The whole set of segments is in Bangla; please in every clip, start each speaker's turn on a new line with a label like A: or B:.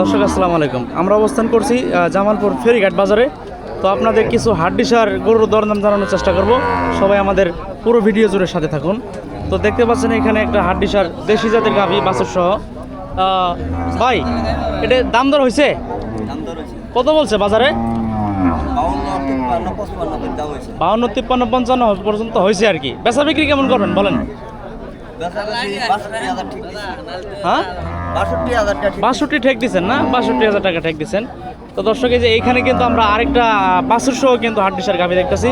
A: দর্শক আসসালামু আলাইকুম। আমরা অবস্থান করছি জামালপুর ফেরিঘাট বাজারে। তো আপনাদের কিছু হাড্ডিসার গরুর দরদাম জানানোর চেষ্টা করব। সবাই আমাদের পুরো ভিডিও জুড়ে সাথে থাকুন। তো দেখতে পাচ্ছেন এখানে একটা হাড্ডিসার দেশি জাতের গাভি বাছুর সহ ভাই এটা দাম দর হয়েছে কত বলছে বাজারে? বাউন্ন তিপ্পান্ন পঞ্চান্ন পর্যন্ত হয়েছে আর কি। বেচা বিক্রি কেমন করবেন বলেন? হ্যাঁ? বাষট্টি ঠেক দিচ্ছেন না? বাষট্টি হাজার টাকা ঠেক দিচ্ছেন তো দর্শক এই যে এইখানে কিন্তু আমরা আরেকটা বাছুর সহ কিন্তু হাড্ডিসার গাভি দেখতেছি।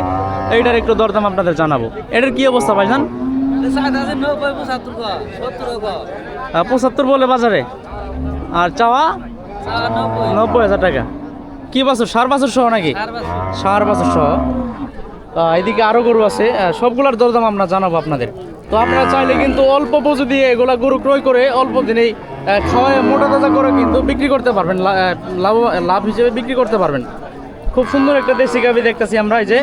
A: এইটার একটু দরদাম আপনাদের জানাব। এটার কি অবস্থা ভাইজান? পঁচাত্তর বলে বাজারে। আর চাওয়া? নব্বই হাজার টাকা। কি বাছুর? সার বাছুর সহ নাকি? সার বাছুর। সহ। এদিকে আরও গরু আছে। সবগুলার দরদাম আমরা জানাব আপনাদের। তো আপনারা চাইলে কিন্তু অল্প পুঁজি দিয়ে এগুলা গরু ক্রয় করে অল্প দিনেই খাওয়ায় মোটা তাজা করে কিন্তু বিক্রি করতে পারবেন। লাভ লাভ হিসেবে বিক্রি করতে পারবেন। খুব সুন্দর একটা দেশি গাভি দেখতেছি আমরা এই যে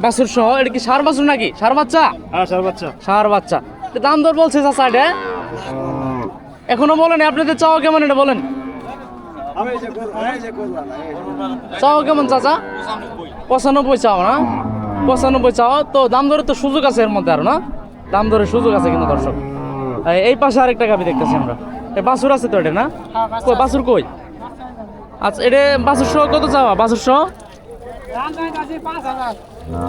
A: বাছুর সহ। এটা কি সার বাছুর নাকি? সার বাচ্চা?
B: হ্যাঁ স্যার বাচ্চা।
A: সার বাচ্চা। দাম দর বলছে চাচা এটা? এখনও বলেন আপনাদের চাওয়া কেমন এটা বলেন? চাও কেমন চাচা? পঁচানব্বই চাও না? পঁচানব্বই চাও তো দাম দরের তো সুযোগ আছে এর মধ্যে আর না? দাম দরের সুযোগ আছে কিন্তু দর্শক। এই- এই পাশে আরেকটা গাবি দেখতেছি আমরা। বাছুর আছে তো এটা না? কই বাছুর কই? আচ্ছা এটা বাসুর সহ কত চাওয়া? বাসুর সহ?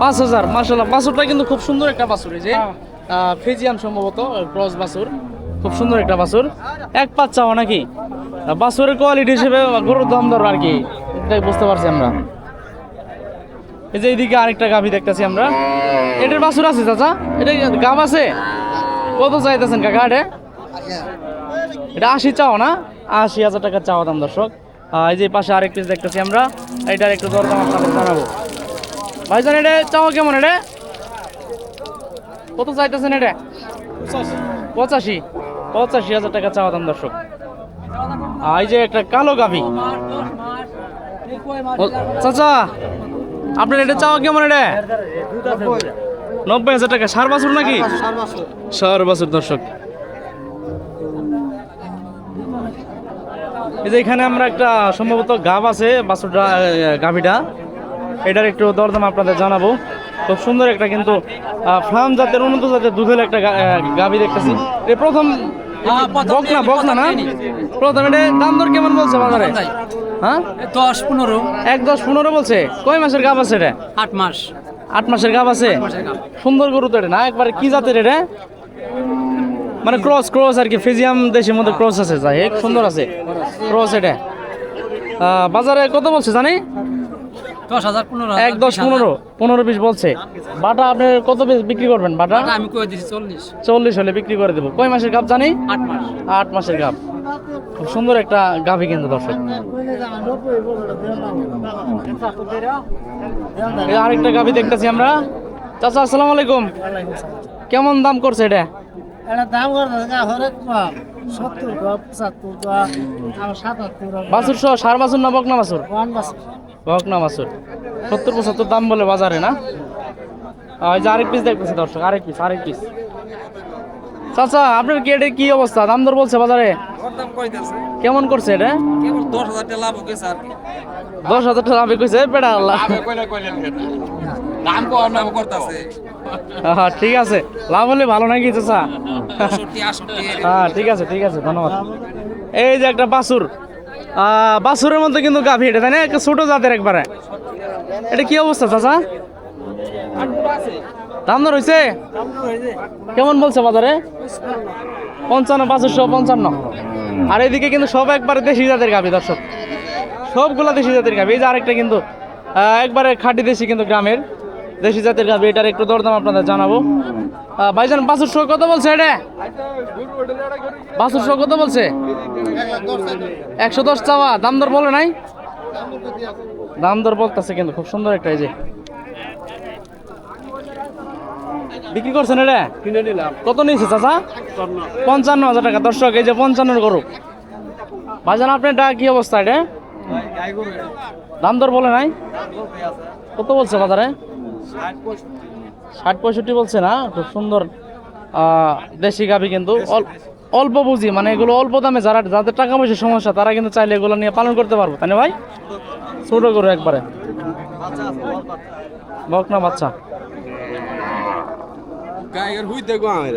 A: পাঁচ হাজার মার্শাল্লাহ বাসুরটা কিন্তু খুব সুন্দর একটা বাছুর এই যে আহ, ফিজিয়ান সম্ভবত ক্রস বাছুর। খুব সুন্দর একটা বাছুর। এক পাঁচ চাওয়া নাকি? আহ, বাছুরের কোয়ালিটি হিসেবে গরুর দাম দর আর কি এটাই বুঝতে পারছি আমরা। এই যে এইদিকে আরেকটা গাভি দেখতেছি আমরা। এটার বাসুর আছে চাচা? এটা গাভ আছে? কত চাইতেছেন কাকা এটা? এটা আশি চাও না? আশি হাজার টাকা চাওয়া দাম দর্শক। এই যে পাশে আরেক পিস দেখতেছি আমরা। এটার একটু দরদাম আপনাদের জানাব। ভাইজান এটা চাওয়া কেমন এটা? কত চাইতেছেন এটা? পঁচাশি। পঁচাশি হাজার টাকা চাওয়া দাম দর্শক। এই যে একটা কালো গাভি। চাচা আপনার এটা চাওয়া কেমন এটা? নব্বই হাজার টাকা। সার বাছুর নাকি? সার বাছুর দর্শক। এই যে এখানে আমরা একটা সম্ভবত গাব আছে বাছুরটা আহ, গাভীটা। এটার একটু দরদাম আপনাদের জানাব। খুব সুন্দর একটা কিন্তু ফার্ম জাতের উন্নত জাতের দুধের একটা গা- আহ, দেখতেছি। এ প্রথম বকনা বকনা না প্রথম এটা দাম দর কেমন বলছে বাজারে? হ্যাঁ?
C: দশ পনেরো।
A: এক দশ পনেরো বলছে? কয় মাসের গাভ আছে এটা?
C: আট মাস।
A: আট মাসের গাভ আছে? সুন্দর গরু তো এটা না? একবারে কি জাতের এটা? মানে ক্রস ক্রস আর কি ফিজিয়াম দেশের মধ্যে ক্রস আছে যাই হোক সুন্দর আছে। ক্রস এটা। বাজারে কত বলছে জানি? এক দশ পনেরো পনেরো বিশ বলছে। বাটা আপনি কত পিস বিক্রি করবেন বাটা?
C: আমি চল্লিশ।
A: চল্লিশ হলে বিক্রি করে দেবো। কয় মাসের গাভ জানি?
C: আট মাস।
A: আট মাসের গাভ খুব সুন্দর একটা গাভী কিন্তু দর্শক। আরেকটা গাভী দেখতেছি আমরা। চাচা আসসালামু আলাইকুম। কেমন দাম করছে এটা?
D: এটা দাম করতেছে হরেক কম। সত্তর কম পঁচাত্তর কম আমার সাতাত্তর
A: বাছুর সহ সার বাছুর না বকনা বাছুর? বকনা বাছুর। সত্তর পঁচাত্তর দাম বলে বাজারে না? যে আরেক পিস দেখতেছি দর্শক আরেক পিস আরেক পিস চাচা আপনার কি এটা কি অবস্থা? দাম দর বলছে বাজারে? কেমন করছে এটা?
C: দশ হাজার টাকা লাভ হয়েছে আর কি।
A: দশ হাজার টাকা আমি কইছে বেড়া আল্লাহ।
C: দাম কর নাম করতেছে।
A: হ্যাঁ ঠিক আছে। লাভ হলে ভালো নাকি চাচা? হ্যাঁ ঠিক আছে ঠিক আছে ধন্যবাদ। এই যে একটা বাছুর আহ, বাছুরের মধ্যে কিন্তু গাভী এটা তাই না? একটা ছোট জাতের একবারে। এটা কি অবস্থা চাচা? দাম দর হয়েছে কেমন বলছে বাজারে? পঞ্চান্ন পাঁচশো পঞ্চান্ন। আর এদিকে কিন্তু সব একবারে দেশি জাতের গাভী দর্শক। সবগুলা দেশি জাতের গাভী। এই যে আরেকটা কিন্তু একবারে খাঁটি দেশি কিন্তু গ্রামের। দেশি জাতের গাভী এটার একটু দরদাম আপনাদের জানাব। ভাইজান বাসুর শো কত বলছে এটা? বাসুর শো কত বলছে? একশো দশ চাওয়া দাম দর বলে নাই? দাম দর বলতেছে কিন্তু খুব সুন্দর একটা এই যে। বিক্রি করছেন এটা?
B: কিনে নিলাম।
A: কত নিয়েছে চাচা? পঞ্চান্ন। হাজার টাকা দর্শক এই যে পঞ্চান্নর গরু। ভাইজান আপনার ডা কি অবস্থা এটা? দাম দর বলে নাই? কত বলছে বাজারে? ষাট পঁয়ষট্টি বলছে না? খুব সুন্দর দেশি গাভি কিন্তু। অল্প বুঝি মানে এগুলো অল্প দামে যারা যাদের টাকা পয়সার সমস্যা তারা কিন্তু চাইলে এগুলো নিয়ে পালন করতে পারব তাই না ভাই? ছোট গরু একবারে। বকনা বাচ্চা।
C: গায়ের হুই দেখো আমার